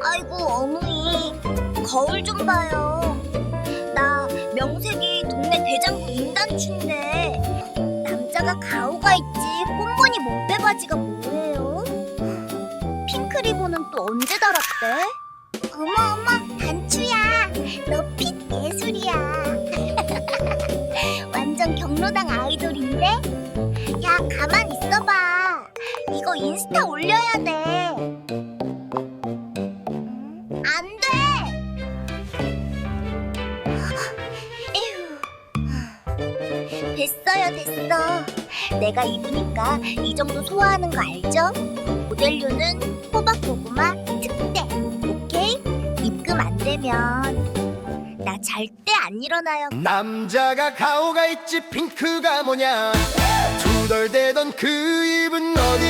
아이고 어머니 거울 좀 봐요. 나 명색이 동네 대장부 인단추인데 남자가 가오가 있지 뽕보니 몸빼 바지가 뭐예요? 핑크 리본은 또 언제 달았대? 어머 어머 단추야 너 핏 예술이야 완전 경로당 아이돌인데 야 가만 있어봐 이거 인스타 올려야 돼 됐어요 됐어 내가 입으니까 이 정도 소화하는 거 알죠? 모델료는 호박 고구마 특대 오케이? 입금 안 되면 나 절대 안 일어나요 남자가 가오가 있지 핑크가 뭐냐 투덜대던 그 입은 갔냐